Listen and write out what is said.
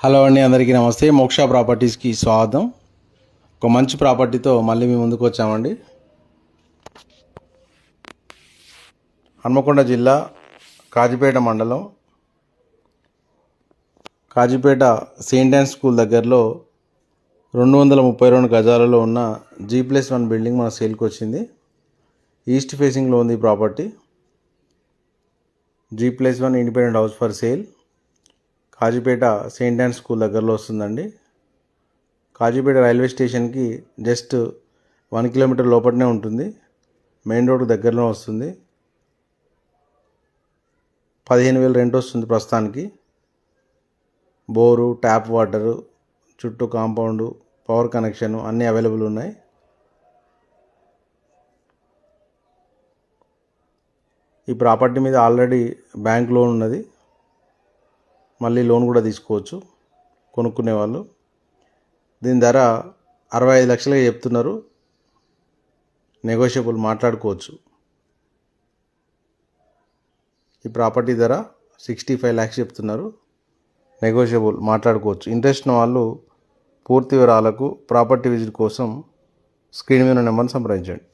Hello అండి అందరికీ నమస్తే. మోక్ష ప్రాపర్టీస్కి స్వాగతం. ఒక మంచి ప్రాపర్టీతో మళ్ళీ మేము ముందుకు వచ్చామండి. హన్మకొండ జిల్లా కాజీపేట మండలం. కాజీపేట సెయింట్ ఆన్ స్కూల్ దగ్గరలో రెండు వందల ముప్పై రెండు గజాలలో ఉన్న జీ ప్లస్ వన్ బిల్డింగ్ మన సేల్కి వచ్చింది. ఈస్ట్ ఫేసింగ్లో ఉంది property. G plus one independent house for sale. Kazipet Saint Ann school దగ్గరలో వస్తుందండి. కాజీపేట రైల్వే స్టేషన్కి జస్ట్ వన్ కిలోమీటర్ లోపలనే ఉంటుంది. మెయిన్ రోడ్ దగ్గరలో వస్తుంది. పదిహేను వేలు రెంట్ వస్తుంది ప్రస్తుతానికి. బోరు ట్యాప్ వాటరు చుట్టూ కాంపౌండ్ పవర్ కనెక్షన్ అన్నీ అవైలబుల్ ఉన్నాయి. ఈ ప్రాపర్టీ మీద ఆల్రెడీ బ్యాంక్ లోన్ ఉన్నది. మళ్ళీ లోన్ కూడా తీసుకోవచ్చు కొనుక్కునే వాళ్ళు దీని ధర అరవై ఐదు లక్షలుగా చెప్తున్నారు. నెగోషియబుల్ మాట్లాడుకోవచ్చు. ఈ ప్రాపర్టీ ధర సిక్స్టీ ఫైవ్ ల్యాక్స్ చెప్తున్నారు. నెగోషియబుల్ మాట్లాడుకోవచ్చు. ఇంట్రెస్ట్ ఉన్న వాళ్ళు పూర్తి వివరాలకు ప్రాపర్టీ విజిట్ కోసం స్క్రీన్ మీద నెంబర్ని సంప్రదించండి.